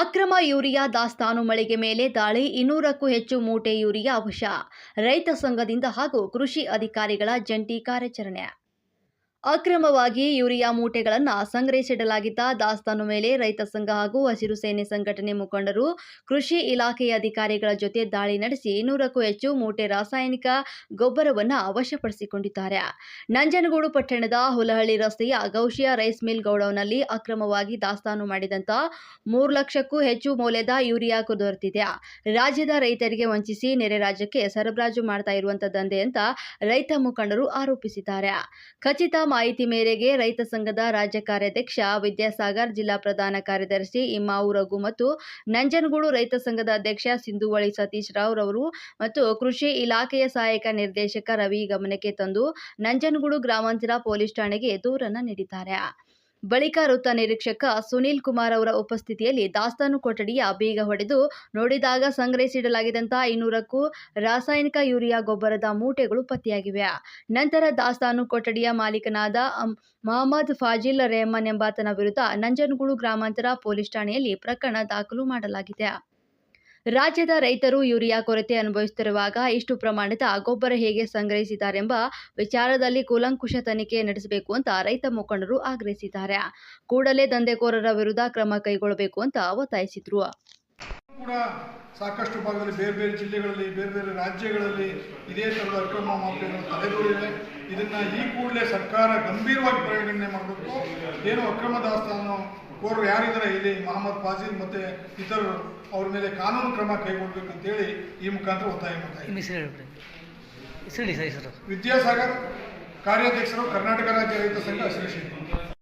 ಅಕ್ರಮ ಯೂರಿಯಾ ದಾಸ್ತಾನು ಮಳಿಗೆ ಮೇಲೆ ದಾಳಿ, ಇನ್ನೂರಕ್ಕೂ ಹೆಚ್ಚು ಮೂಟೆ ಯೂರಿಯಾ ವಶ ರೈತ ಸಂಘದಿಂದ ಹಾಗೂ ಕೃಷಿ ಅಧಿಕಾರಿಗಳ ಜಂಟಿ ಕಾರ್ಯಾಚರಣೆ. ಅಕ್ರಮವಾಗಿ ಯೂರಿಯಾ ಮೂಟೆಗಳನ್ನು ಸಂಗ್ರಹಿಸಿಡಲಾಗಿದ್ದ ದಾಸ್ತಾನು ಮೇಲೆ ರೈತ ಸಂಘ ಹಾಗೂ ಹಸಿರು ಸೇನೆ ಸಂಘಟನೆ ಮುಖಂಡರು, ಕೃಷಿ ಇಲಾಖೆಯ ಅಧಿಕಾರಿಗಳ ಜೊತೆ ದಾಳಿ ನಡೆಸಿ ನೂರಕ್ಕೂ ಹೆಚ್ಚು ಮೂಟೆ ರಾಸಾಯನಿಕ ಗೊಬ್ಬರವನ್ನು ವಶಪಡಿಸಿಕೊಂಡಿದ್ದಾರೆ. ನಂಜನಗೂಡು ಪಟ್ಟಣದ ಹುಲಹಳ್ಳಿ ರಸ್ತೆಯ ಗೌಶಿಯಾ ರೈಸ್ ಮಿಲ್ ಗೌಡೌನ್ನಲ್ಲಿ ಅಕ್ರಮವಾಗಿ ದಾಸ್ತಾನು ಮಾಡಿದಂತ ಮೂರು ಲಕ್ಷಕ್ಕೂ ಹೆಚ್ಚು ಮೌಲ್ಯದ ಯೂರಿಯಾ ದೊರೆತಿದೆ ರಾಜ್ಯದ ರೈತರಿಗೆ ವಂಚಿಸಿ ನೆರೆ ರಾಜ್ಯಕ್ಕೆ ಸರಬರಾಜು ಮಾಡ್ತಾ ಇರುವಂಥ ದಂಧೆ ಅಂತ ರೈತ ಮುಖಂಡರು ಆರೋಪಿಸಿದ್ದಾರೆ. ಖಚಿತ ಮಾಹಿತಿ ಮೇರೆಗೆ ರೈತ ಸಂಘದ ರಾಜ್ಯ ಕಾರ್ಯಾಧ್ಯಕ್ಷ ವಿದ್ಯಾಸಾಗರ್, ಜಿಲ್ಲಾ ಪ್ರಧಾನ ಕಾರ್ಯದರ್ಶಿ ಇಮ್ಮಾವು ರಘು ಮತ್ತು ನಂಜನಗೂಡು ರೈತ ಸಂಘದ ಅಧ್ಯಕ್ಷ ಸಿಂಧುವಳಿ ಸತೀಶ್ ರಾವ್ ರವರು ಮತ್ತು ಕೃಷಿ ಇಲಾಖೆಯ ಸಹಾಯಕ ನಿರ್ದೇಶಕ ರವಿ ಗಮನಕ್ಕೆ ತಂದು ನಂಜನಗೂಡು ಗ್ರಾಮಾಂತರ ಪೊಲೀಸ್ ಠಾಣೆಗೆ ದೂರನ್ನು ನೀಡಿದ್ದಾರೆ. ಬಳಿಕ ವೃತ್ತ ನಿರೀಕ್ಷಕ ಸುನೀಲ್ ಕುಮಾರ್ ಅವರ ಉಪಸ್ಥಿತಿಯಲ್ಲಿ ದಾಸ್ತಾನು ಕೊಠಡಿಯ ಬೀಗ ಹೊಡೆದು ನೋಡಿದಾಗ ಸಂಗ್ರಹಿಸಿಡಲಾಗಿದ್ದಂತಹ ಇನ್ನೂರಕ್ಕೂ ರಾಸಾಯನಿಕ ಯೂರಿಯಾ ಗೊಬ್ಬರದ ಮೂಟೆಗಳು ಪತ್ತೆಯಾಗಿವೆ. ನಂತರ ದಾಸ್ತಾನು ಕೊಠಡಿಯ ಮಾಲೀಕನಾದ ಮಹಮ್ಮದ್ ಫಾಜಿಲ್ ರೆಹಮಾನ್ ಎಂಬಾತನ ವಿರುದ್ಧ ನಂಜನಗೂಡು ಗ್ರಾಮಾಂತರ ಪೊಲೀಸ್ ಠಾಣೆಯಲ್ಲಿ ಪ್ರಕರಣ ದಾಖಲು ಮಾಡಲಾಗಿದೆ. ರಾಜ್ಯದ ರೈತರು ಯೂರಿಯಾ ಕೊರತೆ ಅನುಭವಿಸುತ್ತಿರುವಾಗ ಇಷ್ಟು ಪ್ರಮಾಣದ ಗೊಬ್ಬರ ಹೇಗೆ ಸಂಗ್ರಹಿಸಿದ್ದಾರೆಂಬ ವಿಚಾರದಲ್ಲಿ ಕೂಲಂಕುಷ ತನಿಖೆ ನಡೆಸಬೇಕು ಅಂತ ರೈತ ಮುಖಂಡರು ಆಗ್ರಹಿಸಿದ್ದಾರೆ. ಕೂಡಲೇ ದಂಧೆಕೋರರ ವಿರುದ್ಧ ಕ್ರಮ ಕೈಗೊಳ್ಳಬೇಕು ಅಂತ ಒತ್ತಾಯಿಸಿದ್ರು. ಸಾಕಷ್ಟು ಭಾಗದಲ್ಲಿ ಬೇರೆ ಬೇರೆ ಜಿಲ್ಲೆಗಳಲ್ಲಿ, ಬೇರೆ ಬೇರೆ ರಾಜ್ಯಗಳಲ್ಲಿ ಇದೇ ಥರದ ಅಕ್ರಮ ಮಾಫಿಯಾಗಳು ತಲೆದೋರಿದೆ. ಇದನ್ನು ಈ ಕೂಡಲೇ ಸರ್ಕಾರ ಗಂಭೀರವಾಗಿ ಪರಿಗಣನೆ ಮಾಡಬೇಕು. ಏನು ಅಕ್ರಮ ದಾಸ್ತಾನು ಕೋರರು ಯಾರಿದ್ದಾರೆ ಇಲ್ಲಿ? ಮೊಹಮ್ಮದ್ ಫಾಜಿಲ್ ಮತ್ತು ಇತರರು ಅವ್ರ ಮೇಲೆ ಕಾನೂನು ಕ್ರಮ ಕೈಗೊಳ್ಳಬೇಕು ಅಂತೇಳಿ ಈ ಮುಖಾಂತರ ಒತ್ತಾಯ ಮಾಡ್ತಾ ಇದ್ದೀನಿ. ನಿಮ್ಮ ಹೆಸರು ಹೇಳ್ಬಿಡಿ. ಹೆಸರು ಹೇಳಿ ಸರ್ ವಿದ್ಯಾಸಾಗರ್ ಕಾರ್ಯಾಧ್ಯಕ್ಷರು ಕರ್ನಾಟಕ ರಾಜ್ಯ ರೈತ ಸಂಘ ಹಸಿರು